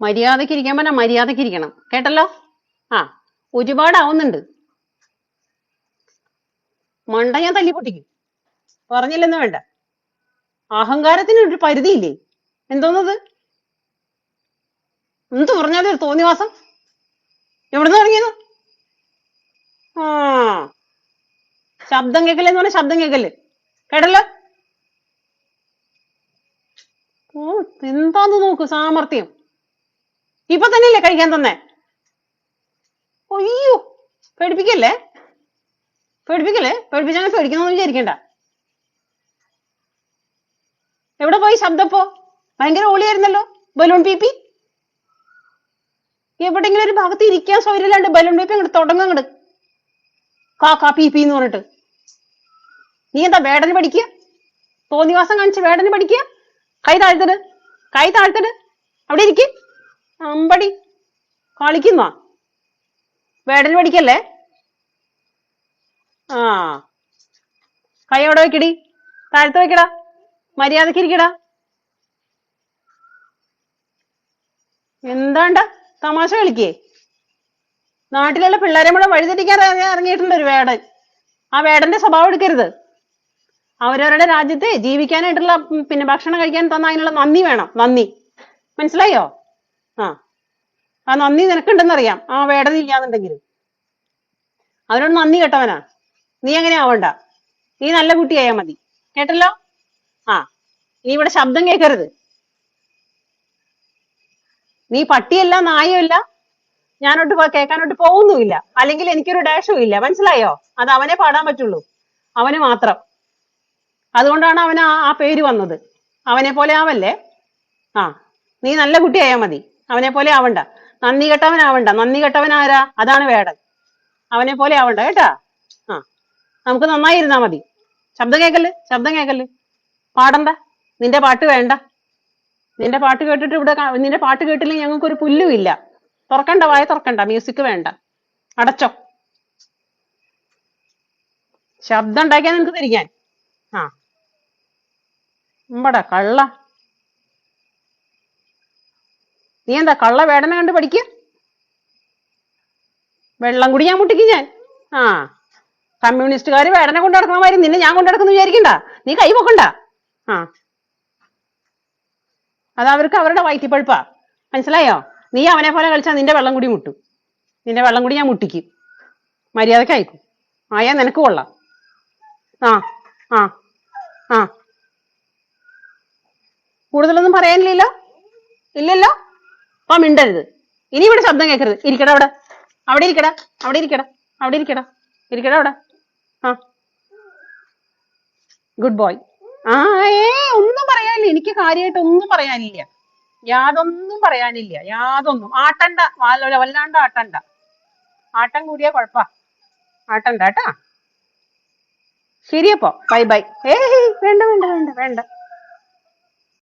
മര്യാദയ്ക്ക് ഇരിക്കാൻ പറഞ്ഞാൽ മര്യാദയ്ക്ക് ഇരിക്കണം. കേട്ടല്ലോ? ആ ഒരുപാടാവുന്നുണ്ട്. മണ്ട ഞാൻ തല്ലി പൊട്ടിക്കും പറഞ്ഞില്ലെന്ന് വേണ്ട. അഹങ്കാരത്തിന് ഒരു പരിധിയില്ലേ? എന്തോന്നത്? എന്ത് പറഞ്ഞാലും ഒരു തോന്നിവാസം? എവിടുന്ന് തുടങ്ങിയത് ആ ശബ്ദം കേക്കല്ലേ എന്ന് പറഞ്ഞാൽ ശബ്ദം കേക്കല്ലേ കേട്ടല്ലോ? ഓ എന്താന്ന് നോക്ക് സാമർത്ഥ്യം ഇപ്പൊ തന്നെയല്ലേ കഴിക്കാൻ തന്നെ? അയ്യോ പേടിപ്പിക്കല്ലേ? പേടിപ്പിക്കല്ലേ? പേടിപ്പിച്ചാൽ പേടിക്കണമെന്ന് വിചാരിക്കണ്ട. എവിടെ പോയി ശബ്ദം ഇപ്പോ? ഭയങ്കര ഓളിയായിരുന്നല്ലോ ബലൂൺ പി പി. എവിടെങ്കിലും ഒരു ഭാഗത്ത് ഇരിക്കാൻ സൗകര്യമില്ലാണ്ട് ബലൂൺ പി പി അങ്ങോട്ട് തുടങ്ങും അങ്ങോട്ട് കാക്കാ പീപ്പി എന്ന് പറഞ്ഞിട്ട്. നീ എന്താ വേടന് പഠിക്കുക തോന്നിവാസം കാണിച്ച് വേടന് പഠിക്കുക കൈ താഴ്ത്തിട് കൈ താഴ്ത്തിട് അവിടെ ഇരിക്ക്. അമ്പടി. കളിക്കുന്ന? വേടൽ പഠിക്കല്ലേ? ആ. കൈ അവിടെ വെക്കടി. താഴ്ത്ത് വെക്കടാ. മര്യാദയ്ക്ക് ഇരിക്കടാ. എന്താണ്ട? തമാശ കളിക്കേ? നാട്ടിലുള്ള പിള്ളേരെ മുഴുവൻ വഴിതെറ്റിക്കാൻ ഇറങ്ങി- ഇറങ്ങിയിട്ടുണ്ട് ഒരു വേടൻ. ആ വേടന്റെ സ്വഭാവം എടുക്കരുത്. അവരവരുടെ രാജ്യത്തെ ജീവിക്കാനായിട്ടുള്ള പിന്നെ ഭക്ഷണം കഴിക്കാൻ തന്ന അതിനുള്ള നന്ദി വേണം. നന്ദി. മനസ്സിലായോ? ആ. ആ നന്ദി നിനക്കുണ്ടെന്നറിയാം. ആ വേടൻ അവനോട് നന്ദി കേട്ടവനാ. നീ അങ്ങനെ ആവണ്ട. നീ നല്ല കുട്ടിയായാ മതി. കേട്ടല്ലോ? ആ. നീ ഇവിടെ ശബ്ദം കേൾക്കരുത് നീ പട്ടിയല്ല നായയല്ല ഞാനോട്ട് കേൾക്കാനോട്ട് പോകുന്നുമില്ല. അല്ലെങ്കിൽ എനിക്കൊരു ഡാഷും ഇല്ല. മനസ്സിലായോ? അത് അവനെ പാടാൻ പറ്റുള്ളൂ. അവന് മാത്രം. അതുകൊണ്ടാണ് അവന് ആ പേര് വന്നത്. അവനെ പോലെ ആവല്ലേ? ആ. നീ നല്ല കുട്ടിയായാ മതി. അവനെ പോലെ ആവണ്ട. നന്ദി കെട്ടവൻ ആവണ്ട നന്ദി കെട്ടവൻ ആരാ അതാണ് വേടൻ. അവനെ പോലെ ആവണ്ട കേട്ടാ? ആ. നമുക്ക് നന്നായി ഇരുന്നാ മതി. ശബ്ദം കേക്കല്ല്? ശബ്ദം കേക്കല്ല്? പാടണ്ട നിന്റെ പാട്ട് വേണ്ട. നിന്റെ പാട്ട് കേട്ടിട്ട് ഇവിടെ നിന്റെ പാട്ട് കേട്ടില്ലെങ്കിൽ ഞങ്ങൾക്ക് ഒരു പുല്ലും ഇല്ല. തുറക്കണ്ട വായ തുറക്കണ്ട. മ്യൂസിക് വേണ്ട. അടച്ചോ. ശബ്ദം ഉണ്ടാക്കിയാൽ നിനക്ക് തിരിക്കാൻ. ആ. ഉമ്പടാ കള്ള. നീ എന്താ കള്ള വേടനെ കണ്ട് പഠിക്കുക വെള്ളം കുടി ഞാൻ മുട്ടിക്കും ഞാൻ. ആ. കമ്മ്യൂണിസ്റ്റുകാർ വേടനെ കൊണ്ട് നടക്കണ മാതിരി നിന്നെ ഞാൻ കൊണ്ട് നടക്കുന്നു വിചാരിക്കണ്ട. നീ കൈ പൊക്കണ്ട. ആ. അത് അവർക്ക് അവരുടെ വയറ്റിപ്പഴുപ്പാ. മനസ്സിലായോ? നീ അവനെ പോലെ കളിച്ചാൽ നിന്റെ വെള്ളം കൂടി മുട്ടും. നിന്റെ വെള്ളം കൂടി ഞാൻ മുട്ടിക്കും. മര്യാദയ്ക്ക് അയക്കും. ആയാ നിനക്ക് കൊള്ളാം. ആ. ആ. ആ. കൂടുതലൊന്നും പറയാനില്ലല്ലോ? ഇല്ലല്ലോ? അപ്പൊ മിണ്ടരുത്. ഇനി ഇവിടെ ശബ്ദം കേൾക്കരുത് ഇരിക്കടാ അവിടെ. അവിടെ ഇരിക്കടാ. അവിടെ ഇരിക്കടാ. അവിടെ ഇരിക്കടാ. ഇരിക്കടാ അവിടെ. ആ. ഗുഡ് ബോയ് ആ ഏ ഒന്നും പറയാനില്ല. എനിക്ക് കാര്യമായിട്ട് ഒന്നും പറയാനില്ല. യാതൊന്നും പറയാനില്ല. യാതൊന്നും. ആട്ടണ്ട. വാല- വല്ലാണ്ട് ആട്ടണ്ട. ആട്ടം കൂടിയാ കുഴപ്പാ. ആട്ടണ്ട കേട്ടാ. ശരിയപ്പോ. ബൈ ബൈ ഏയ് വേണ്ട വേണ്ട വേണ്ട വേണ്ട.